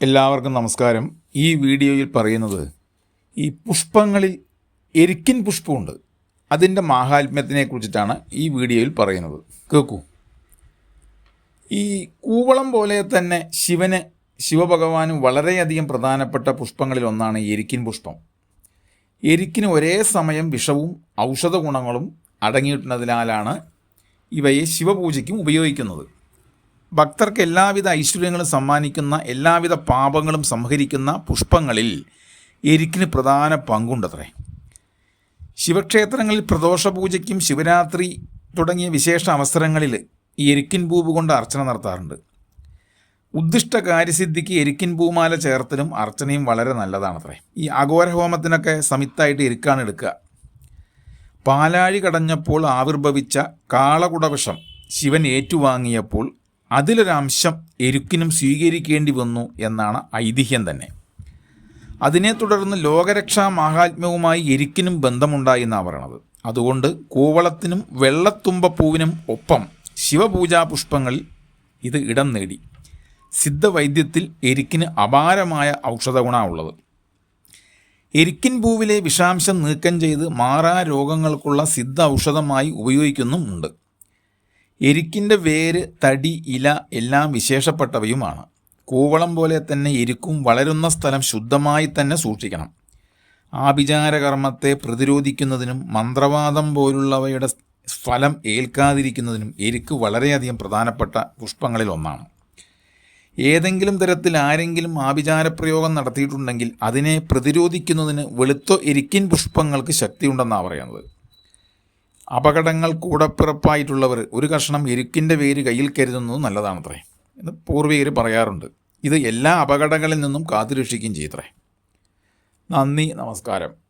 എല്ലാവർക്കും നമസ്കാരം. ഈ വീഡിയോയിൽ പറയുന്നത് ഈ പുഷ്പങ്ങളിൽ എരിക്കിൻ പുഷ്പമുണ്ട്. അതിന്റെ മാഹാത്മ്യത്തിനെ കുറിച്ചിട്ടാണ് ഈ വീഡിയോയിൽ പറയുന്നത്. കേൾക്കൂ ഈ കൂവളം പോലെ തന്നെ ശിവന് ശിവഭഗവാന് വളരെയധികം പ്രധാനപ്പെട്ട പുഷ്പങ്ങളിൽ ഒന്നാണ് എരിക്കിൻ പുഷ്പം. എരിക്കിന് ഒരേ സമയം വിഷവും ഔഷധ ഗുണങ്ങളും അടങ്ങിയിട്ടുള്ളതിനാലാണ് ഇവയെ ശിവപൂജയ്ക്കും ഉപയോഗിക്കുന്നത്. ഭക്തർക്ക് എല്ലാവിധ ഐശ്വര്യങ്ങളും സമ്മാനിക്കുന്ന എല്ലാവിധ പാപങ്ങളും സംഹരിക്കുന്ന പുഷ്പങ്ങളിൽ എരിക്കിന് പ്രധാന പങ്കുണ്ടത്രേ. ശിവക്ഷേത്രങ്ങളിൽ പ്രദോഷ പൂജയ്ക്കും ശിവരാത്രി തുടങ്ങിയ വിശേഷ അവസരങ്ങളിൽ ഈ എരിക്കിൻ പൂവ് കൊണ്ട് അർച്ചന നടത്താറുണ്ട്. ഉദ്ദിഷ്ട കാര്യസിദ്ധിക്ക് എരിക്കിൻ പൂമാല ചേർത്തലും അർച്ചനയും വളരെ നല്ലതാണത്രേ. ഈ അഘോരഹോമത്തിനൊക്കെ സമിത്തായിട്ട് എരിക്കാണ് എടുക്കുക. പാലാഴി കടഞ്ഞപ്പോൾ ആവിർഭവിച്ച കാളകുടവിഷം ശിവൻ ഏറ്റുവാങ്ങിയപ്പോൾ അതിലൊരംശം എരുക്കിനും സ്വീകരിക്കേണ്ടി വന്നു എന്നാണ് ഐതിഹ്യം തന്നെ. അതിനെ തുടർന്ന് ലോകരക്ഷാ മാഹാത്മ്യവുമായി എരിക്കിനും ബന്ധമുണ്ടായി എന്നാണ് പറയണത്. അതുകൊണ്ട് കൂവളത്തിനും വെള്ളത്തുമ്പപ്പൂവിനും ഒപ്പം ശിവപൂജാ പുഷ്പങ്ങളിൽ ഇത് ഇടം നേടി. സിദ്ധവൈദ്യത്തിൽ എരിക്കിന് അപാരമായ ഔഷധ ഗുണമുള്ളത് എരിക്കിൻ പൂവിലെ വിഷാംശം നീക്കം ചെയ്ത് മാറാ രോഗങ്ങൾക്കുള്ള സിദ്ധ ഔഷധമായി ഉപയോഗിക്കുന്നുമുണ്ട് എരിക്കിന്റെ വേര് തടി ഇല എല്ലാം വിശേഷപ്പെട്ടവയുമാണ്. കൂവളം പോലെ തന്നെ എരിക്കും വളരുന്ന സ്ഥലം ശുദ്ധമായി തന്നെ സൂക്ഷിക്കണം. ആഭിചാരകർമ്മത്തെ പ്രതിരോധിക്കുന്നതിനും മന്ത്രവാദം പോലുള്ളവയുടെ ഫലം ഏൽക്കാതിരിക്കുന്നതിനും എരിക്ക് വളരെയധികം പ്രധാനപ്പെട്ട പുഷ്പങ്ങളിൽ ഒന്നാണ്. ഏതെങ്കിലും തരത്തിൽ ആരെങ്കിലും ആഭിചാരപ്രയോഗം നടത്തിയിട്ടുണ്ടെങ്കിൽ അതിനെ പ്രതിരോധിക്കുന്നതിന് വെളുത്ത എരിക്കിൻ പുഷ്പങ്ങൾക്ക് ശക്തിയുണ്ടെന്നാണ് പറയുന്നത്. അപകടങ്ങൾ കൂടപ്പിറപ്പായിട്ടുള്ളവർ ഒരു കഷണം എരുക്കിന്റെ വേര് കയ്യിൽ കരുതുന്നത് നല്ലതാണത്രേ എന്ന് പൂർവികർ പറയാറുണ്ട്. ഇത് എല്ലാ അപകടങ്ങളിൽ നിന്നും കാത്തുരക്ഷിക്കുകയും ചെയ്യത്രേ. നന്ദി നമസ്കാരം.